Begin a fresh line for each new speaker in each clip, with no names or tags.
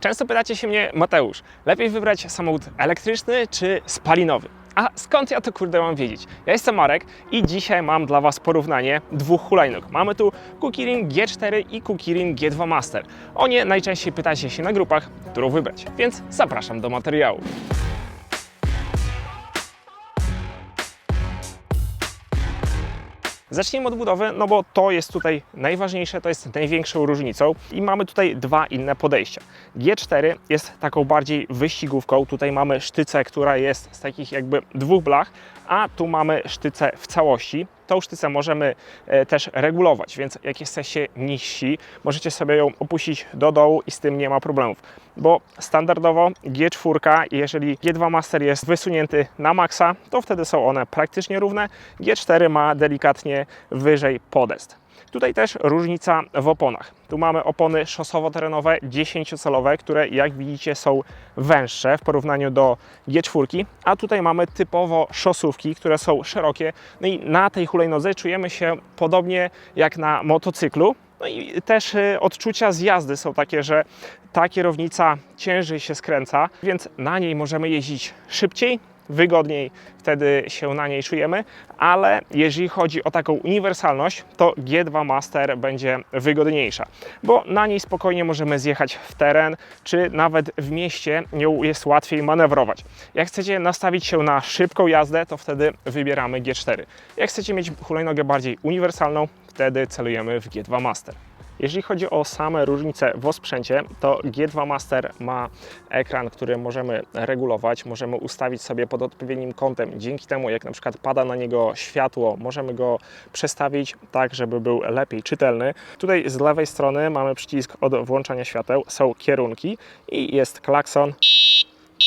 Często pytacie się mnie, Mateusz, lepiej wybrać samochód elektryczny czy spalinowy? A skąd ja to kurde mam wiedzieć? Ja jestem Marek i dzisiaj mam dla Was porównanie dwóch hulajnóg. Mamy tu Kukirin G4 i Kukirin G2 Master. O nie najczęściej pytacie się na grupach, którą wybrać, więc zapraszam do materiału. Zacznijmy od budowy, no bo to jest tutaj najważniejsze, to jest największą różnicą i mamy tutaj dwa inne podejścia. G4 jest taką bardziej wyścigówką, tutaj mamy sztycę, która jest z takich jakby dwóch blach, a tu mamy sztycę w całości. Tą sztycę możemy e, też regulować, więc jak jesteście niżsi, możecie sobie ją opuścić do dołu i z tym nie ma problemów. Bo standardowo G4, jeżeli G2 Master jest wysunięty na maksa, to wtedy są one praktycznie równe. G4 ma delikatnie wyżej podest. Tutaj też różnica w oponach. Tu mamy opony szosowo-terenowe 10-calowe, które jak widzicie są węższe w porównaniu do G4, a tutaj mamy typowo szosówki, które są szerokie. No i na tej hulajnodze czujemy się podobnie jak na motocyklu. No i też y, odczucia z jazdy są takie, że ta kierownica ciężej się skręca, więc na niej możemy jeździć szybciej, wygodniej wtedy się na niej czujemy, ale jeżeli chodzi o taką uniwersalność, to G2 Master będzie wygodniejsza, bo na niej spokojnie możemy zjechać w teren, czy nawet w mieście nią jest łatwiej manewrować. Jak chcecie nastawić się na szybką jazdę, to wtedy wybieramy G4. Jak chcecie mieć hulajnogę bardziej uniwersalną, wtedy celujemy w G2 Master. Jeżeli chodzi o same różnice w osprzęcie, to G2 Master ma ekran, który możemy regulować, możemy ustawić sobie pod odpowiednim kątem. Dzięki temu, jak na przykład pada na niego światło, możemy go przestawić tak, żeby był lepiej czytelny. Tutaj z lewej strony mamy przycisk od włączania świateł, są kierunki i jest klakson,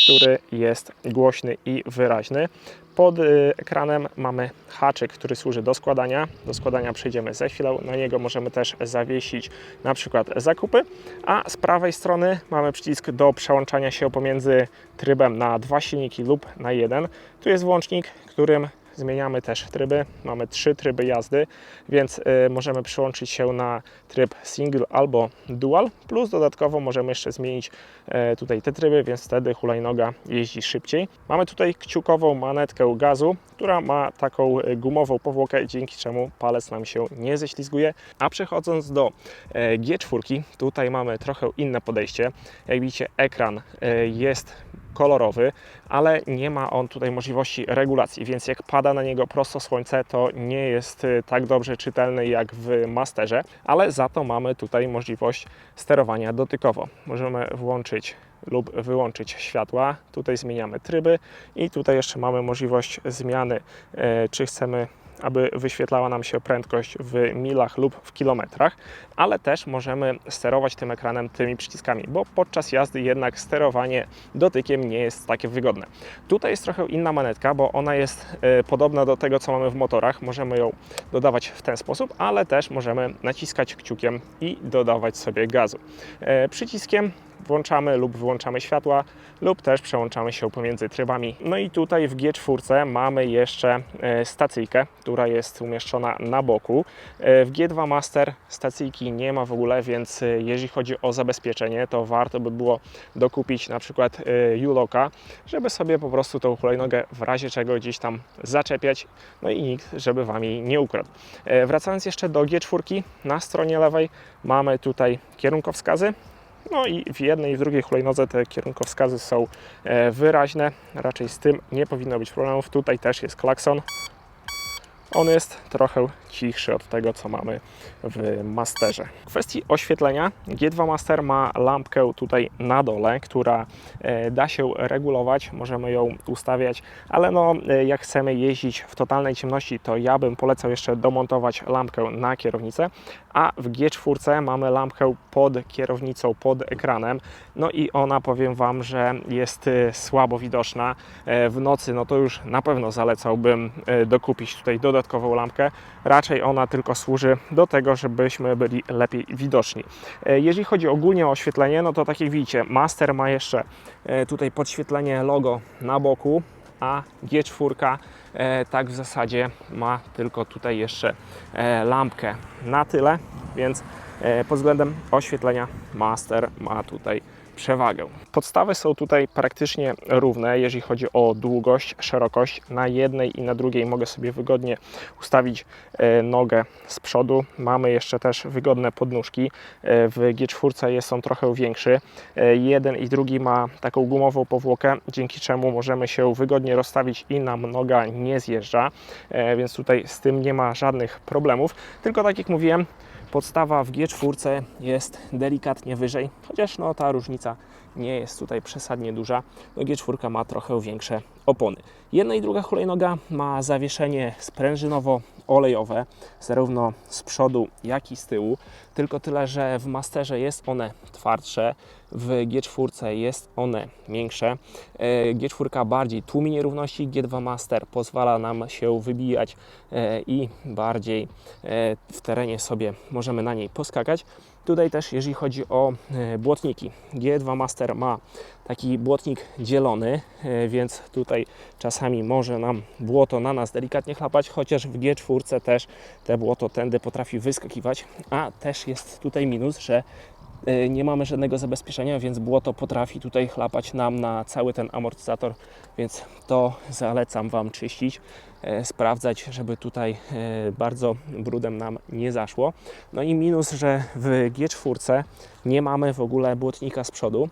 który jest głośny i wyraźny. Pod y, ekranem mamy haczyk, który służy do składania. Do składania przejdziemy za chwilę. Na niego możemy też zawiesić na przykład zakupy. A z prawej strony mamy przycisk do przełączania się pomiędzy trybem na dwa silniki lub na jeden. Tu jest włącznik, którym zmieniamy też tryby. Mamy trzy tryby jazdy, więc y, możemy przyłączyć się na tryb single albo dual. Plus dodatkowo możemy jeszcze zmienić e, tutaj te tryby, więc wtedy hulajnoga jeździ szybciej. Mamy tutaj kciukową manetkę gazu, która ma taką e, gumową powłokę, dzięki czemu palec nam się nie ześlizguje. A przechodząc do e, G4, tutaj mamy trochę inne podejście. Jak widzicie, ekran jest kolorowy, ale nie ma on tutaj możliwości regulacji, więc jak pada na niego prosto słońce, to nie jest y, tak dobrze czytelny jak w Masterze, ale za to mamy tutaj możliwość sterowania dotykowo. Możemy włączyć lub wyłączyć światła. Tutaj zmieniamy tryby i tutaj jeszcze mamy możliwość zmiany, e, czy chcemy aby wyświetlała nam się prędkość w milach lub w kilometrach, ale też możemy sterować tym ekranem tymi przyciskami, bo podczas jazdy jednak sterowanie dotykiem nie jest takie wygodne. Tutaj jest trochę inna manetka, bo ona jest e, podobna do tego, co mamy w motorach. Możemy ją dodawać w ten sposób, ale też możemy naciskać kciukiem i dodawać sobie gazu. E, Przyciskiem włączamy lub wyłączamy światła, lub też przełączamy się pomiędzy trybami. No i tutaj w G4 mamy jeszcze e, stacyjkę, która jest umieszczona na boku. E, W G2 Master stacyjki nie ma w ogóle, więc e, jeżeli chodzi o zabezpieczenie, to warto by było dokupić na przykład U-Locka, żeby sobie po prostu tą hulajnogę w razie czego gdzieś tam zaczepiać, no i nikt, żeby Wam jej nie ukradł. Wracając jeszcze do G4, na stronie lewej mamy tutaj kierunkowskazy, no i w jednej i w drugiej hulajnodze te kierunkowskazy są e, wyraźne. Raczej z tym nie powinno być problemów. Tutaj też jest klakson. On jest trochę cichszy od tego, co mamy w Masterze. W kwestii oświetlenia G2 Master ma lampkę tutaj na dole, która e, da się regulować, możemy ją ustawiać, ale no, e, jak chcemy jeździć w totalnej ciemności, to ja bym polecał jeszcze domontować lampkę na kierownicę, a w G4 mamy lampkę pod kierownicą, pod ekranem, no i ona powiem Wam, że jest e, słabo widoczna. W nocy no to już na pewno zalecałbym dokupić tutaj dodatkową lampkę. Raczej ona tylko służy do tego, żebyśmy byli lepiej widoczni. E, Jeżeli chodzi ogólnie o oświetlenie, no to tak jak widzicie, Master ma jeszcze e, tutaj podświetlenie logo na boku, a G4 e, tak w zasadzie ma tylko tutaj jeszcze lampkę na tyle, więc pod względem oświetlenia Master ma tutaj przewagę. Podstawy są tutaj praktycznie równe, jeżeli chodzi o długość, szerokość. Na jednej i na drugiej mogę sobie wygodnie ustawić e, nogę z przodu. Mamy jeszcze też wygodne podnóżki. E, W G4 jest on trochę większy. E, Jeden i drugi ma taką gumową powłokę, dzięki czemu możemy się wygodnie rozstawić i nam noga nie zjeżdża, więc tutaj z tym nie ma żadnych problemów. Tylko tak jak mówiłem, podstawa w G4 jest delikatnie wyżej, chociaż no, ta różnica nie jest tutaj przesadnie duża. No, G4 ma trochę większe opony. Jedna i druga hulajnoga ma zawieszenie sprężynowo-olejowe, zarówno z przodu, jak i z tyłu. Tylko tyle, że w Masterze jest one twardsze, w G4 jest one miększe. E, G4 bardziej tłumi nierówności, G2 Master pozwala nam się wybijać e, i bardziej e, w terenie sobie możemy na niej poskakać. Tutaj też, jeżeli chodzi o e, błotniki, G2 Master ma taki błotnik dzielony, e, więc tutaj czasami może nam błoto na nas delikatnie chlapać, chociaż w G4 też te błoto tędy potrafi wyskakiwać, a też jest tutaj minus, że nie mamy żadnego zabezpieczenia, więc błoto potrafi tutaj chlapać nam na cały ten amortyzator, więc to zalecam Wam czyścić, e, sprawdzać, żeby tutaj e, bardzo brudem nam nie zaszło. No i minus, że w G4 nie mamy w ogóle błotnika z przodu,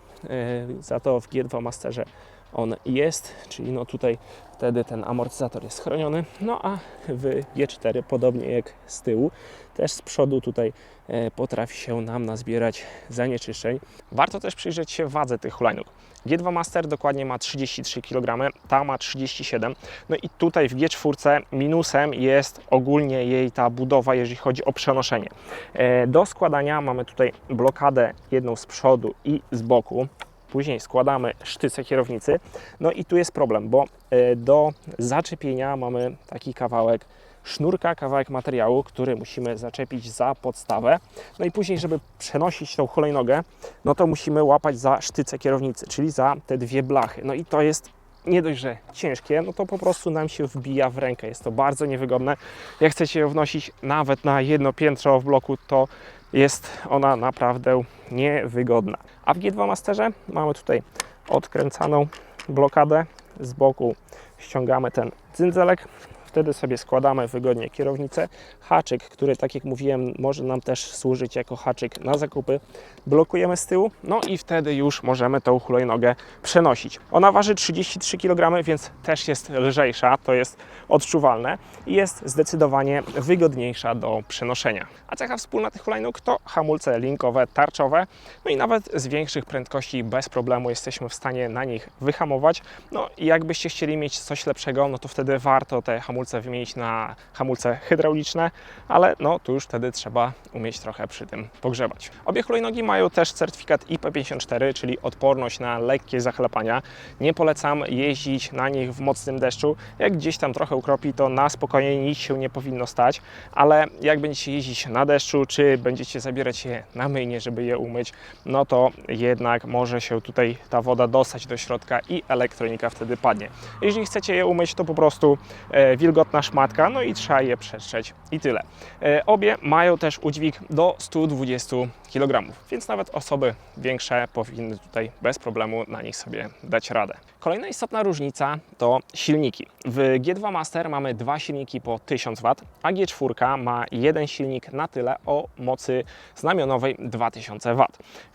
za to w G2 Masterze on jest, czyli no tutaj wtedy ten amortyzator jest chroniony. No a w G4, podobnie jak z tyłu, też z przodu tutaj e, potrafi się nam nazbierać zanieczyszczeń. Warto też przyjrzeć się wadze tych hulajnóg. G2 Master dokładnie ma 33 kg, ta ma 37. No i tutaj w G4 minusem jest ogólnie jej ta budowa, jeżeli chodzi o przenoszenie. E, Do składania mamy tutaj blokadę jedną z przodu i z boku. Później składamy sztyce kierownicy. No i tu jest problem, bo e, do zaczepienia mamy taki kawałek sznurka, kawałek materiału, który musimy zaczepić za podstawę. No i później, żeby przenosić tą hulajnogę, no to musimy łapać za sztyce kierownicy, czyli za te dwie blachy. No i to jest nie dość, że ciężkie, no to po prostu nam się wbija w rękę. Jest to bardzo niewygodne. Jak chcecie ją wnosić nawet na jedno piętro w bloku, to jest ona naprawdę niewygodna. A w G2 Masterze mamy tutaj odkręcaną blokadę z boku ściągamy ten cyndzelek wtedy sobie składamy wygodnie kierownicę haczyk, który tak jak mówiłem może nam też służyć jako haczyk na zakupy blokujemy z tyłu no i wtedy już możemy tą hulajnogę przenosić ona waży 33 kg, więc też jest lżejsza, to jest odczuwalne i jest zdecydowanie wygodniejsza do przenoszenia. A cecha wspólna tych hulajnóg to hamulce linkowe, tarczowe, no i nawet z większych prędkości bez problemu jesteśmy w stanie na nich wyhamować. No i jakbyście chcieli mieć coś lepszego, no to wtedy warto te hamulce wymienić na hamulce hydrauliczne, ale no tu już wtedy trzeba umieć trochę przy tym pogrzebać. Obie hulajnogi mają też certyfikat IP54, czyli odporność na lekkie zachlapania. Nie polecam jeździć na nich w mocnym deszczu. Jak gdzieś tam trochę ukropi, to na spokojnie nic się nie powinno stać, ale jak będziecie jeździć na deszczu, czy będziecie zabierać je na myjnie, żeby je umyć, no to jednak może się tutaj ta woda dostać do środka i elektronika wtedy padnie. Jeżeli chcecie je umyć, to po prostu e, wilgotna szmatka, no i trzeba je przetrzeć i tyle. E, obie mają też udźwig do 120 kg, więc nawet osoby większe powinny tutaj bez problemu na nich sobie dać radę. Kolejna istotna różnica to silniki. W G2 Master mamy dwa silniki po 1000 W, a G4 ma jeden silnik na tyle o mocy znamionowej 2000 W.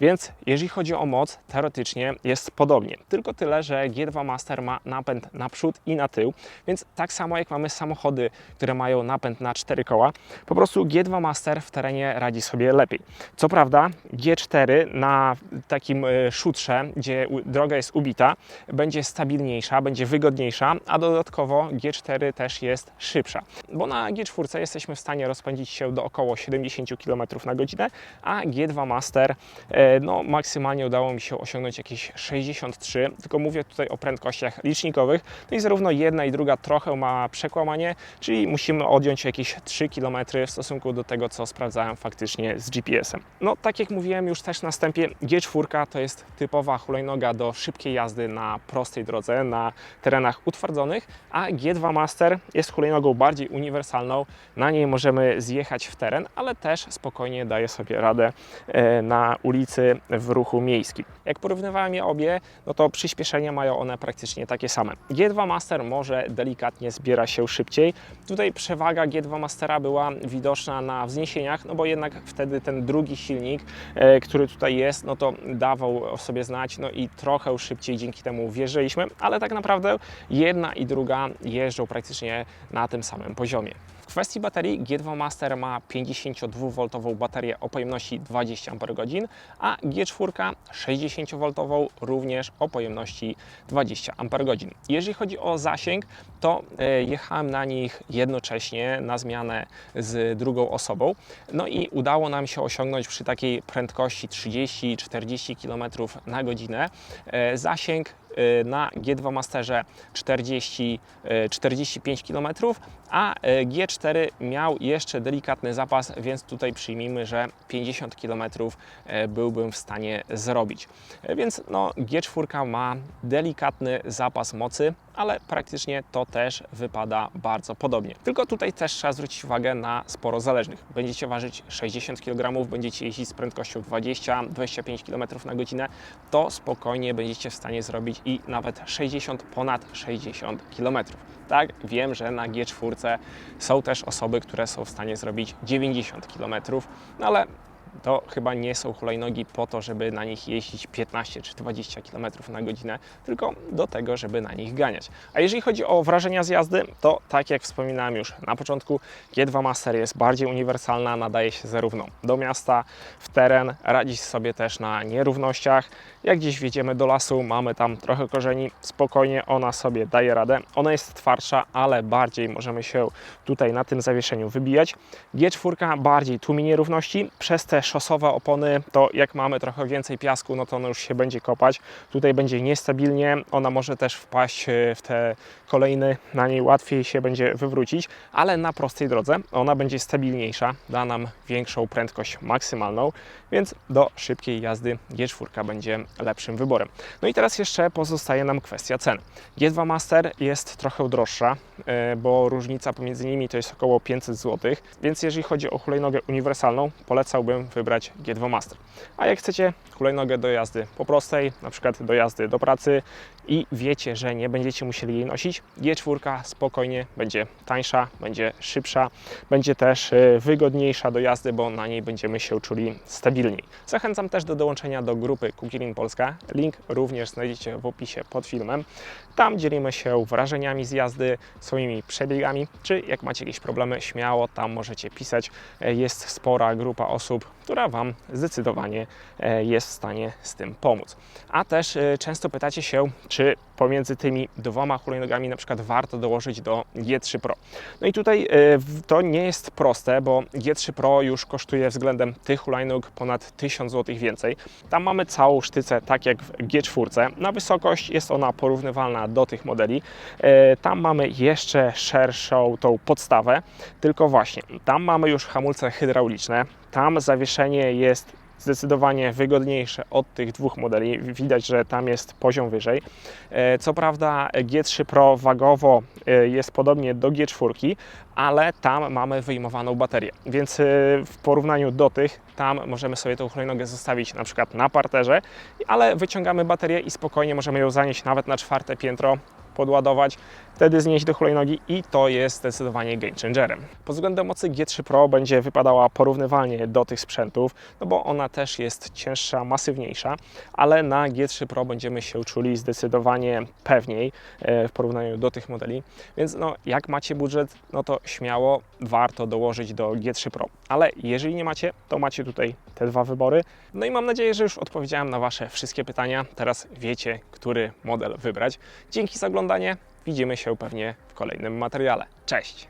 Więc jeżeli chodzi o moc, teoretycznie jest podobnie. Tylko tyle, że G2 Master ma napęd na przód i na tył, więc tak samo jak mamy samochody, które mają napęd na cztery koła, po prostu G2 Master w terenie radzi sobie lepiej. Co prawda G4 na takim e, szutrze, gdzie droga jest ubita, będzie stabilniejsza, będzie wygodniejsza, a dodatkowo G4 też jest szybsza, bo na G4 jesteśmy w stanie rozpędzić się do około 70 km na godzinę, a G2 Master e, no, maksymalnie udało mi się osiągnąć jakieś 63, tylko mówię tutaj o prędkościach licznikowych, no i zarówno jedna i druga trochę ma przekład skłamanie, czyli musimy odjąć jakieś 3 km w stosunku do tego, co sprawdzałem faktycznie z GPS-em. No, tak jak mówiłem już też na wstępie, G4 to jest typowa hulajnoga do szybkiej jazdy na prostej drodze, na terenach utwardzonych, a G2 Master jest hulajnogą bardziej uniwersalną. Na niej możemy zjechać w teren, ale też spokojnie daje sobie radę e, na ulicy w ruchu miejskim. Jak porównywałem je obie, no to przyspieszenia mają one praktycznie takie same. G2 Master może delikatnie zbiera się szybciej. Tutaj przewaga G2 Mastera była widoczna na wzniesieniach, no bo jednak wtedy ten drugi silnik, e, który tutaj jest, no to dawał o sobie znać, no i trochę szybciej dzięki temu ale tak naprawdę jedna i druga jeżdżą praktycznie na tym samym poziomie. W kwestii baterii G2 Master ma 52V baterię o pojemności 20 Ah, a G4 60V również o pojemności 20 Ah. Jeżeli chodzi o zasięg, to e, jechałem na nich jednocześnie na zmianę z drugą osobą. No i udało nam się osiągnąć przy takiej prędkości 30-40 km na godzinę e, zasięg na G2 Masterze 40, e, 45 km, a e, G4 miał jeszcze delikatny zapas, więc tutaj przyjmijmy, że 50 km e, byłbym w stanie zrobić. E, Więc no, G4 ma delikatny zapas mocy, ale praktycznie to też wypada bardzo podobnie. Tylko tutaj też trzeba zwrócić uwagę na sporo zależnych. Będziecie ważyć 60 kg, będziecie jeździć z prędkością 20-25 km na godzinę, to spokojnie będziecie w stanie zrobić i nawet 60, ponad 60 km. Tak, wiem, że na G4 są też osoby, które są w stanie zrobić 90 km, no ale to chyba nie są hulajnogi po to, żeby na nich jeździć 15 czy 20 km na godzinę, tylko do tego, żeby na nich ganiać. A jeżeli chodzi o wrażenia z jazdy, to tak jak wspominałem już na początku, G2 Master jest bardziej uniwersalna, nadaje się zarówno do miasta, w teren, radzi sobie też na nierównościach. Jak gdzieś wjedziemy do lasu, mamy tam trochę korzeni, spokojnie ona sobie daje radę. Ona jest twardsza, ale bardziej możemy się tutaj na tym zawieszeniu wybijać. G4 bardziej tłumi nierówności, przez te szosowe opony, to jak mamy trochę więcej piasku, no to ona już się będzie kopać. Tutaj będzie niestabilnie, ona może też wpaść e, w te kolejny, na niej łatwiej się będzie wywrócić, ale na prostej drodze ona będzie stabilniejsza, da nam większą prędkość maksymalną, więc do szybkiej jazdy G4 będzie lepszym wyborem. No i teraz jeszcze pozostaje nam kwestia cen. G2 Master jest trochę droższa, e, bo różnica pomiędzy nimi to jest około 500 zł, więc jeżeli chodzi o hulajnogę uniwersalną, polecałbym wybrać G2 Master. A jak chcecie hulajnogę do jazdy po prostej, na przykład do jazdy do pracy i wiecie, że nie będziecie musieli jej nosić, G4 spokojnie będzie tańsza, będzie szybsza, będzie też e, wygodniejsza do jazdy, bo na niej będziemy się czuli stabilniej. Zachęcam też do dołączenia do grupy Kukirin Polska. Link również znajdziecie w opisie pod filmem. Tam dzielimy się wrażeniami z jazdy, swoimi przebiegami, czy jak macie jakieś problemy, śmiało tam możecie pisać. E, Jest spora grupa osób, która Wam zdecydowanie e, jest w stanie z tym pomóc. A też e, często pytacie się, czy pomiędzy tymi dwoma hulajnogami na przykład warto dołożyć do G3 Pro. No i tutaj e, to nie jest proste, bo G3 Pro już kosztuje względem tych hulajnóg ponad 1000 zł więcej. Tam mamy całą sztycę, tak jak w G4. Na wysokość jest ona porównywalna do tych modeli. E, Tam mamy jeszcze szerszą tą podstawę, tylko właśnie tam mamy już hamulce hydrauliczne. Tam zawieszenie jest zdecydowanie wygodniejsze od tych dwóch modeli. Widać, że tam jest poziom wyżej. E, Co prawda G3 Pro wagowo e, jest podobnie do G4, ale tam mamy wyjmowaną baterię, więc e, w porównaniu do tych, tam możemy sobie tą hulajnogę zostawić na przykład na parterze, ale wyciągamy baterię i spokojnie możemy ją zanieść nawet na czwarte piętro, podładować, wtedy znieść do hulajnogi i to jest zdecydowanie game changerem. Pod względem mocy G3 Pro będzie wypadała porównywalnie do tych sprzętów, no bo ona też jest cięższa, masywniejsza, ale na G3 Pro będziemy się czuli zdecydowanie pewniej e, w porównaniu do tych modeli, więc no, jak macie budżet, no to śmiało warto dołożyć do G3 Pro, ale jeżeli nie macie, to macie tutaj te dwa wybory. No i mam nadzieję, że już odpowiedziałem na Wasze wszystkie pytania. Teraz wiecie, który model wybrać. Dzięki za oglądanie. Widzimy się pewnie w kolejnym materiale. Cześć!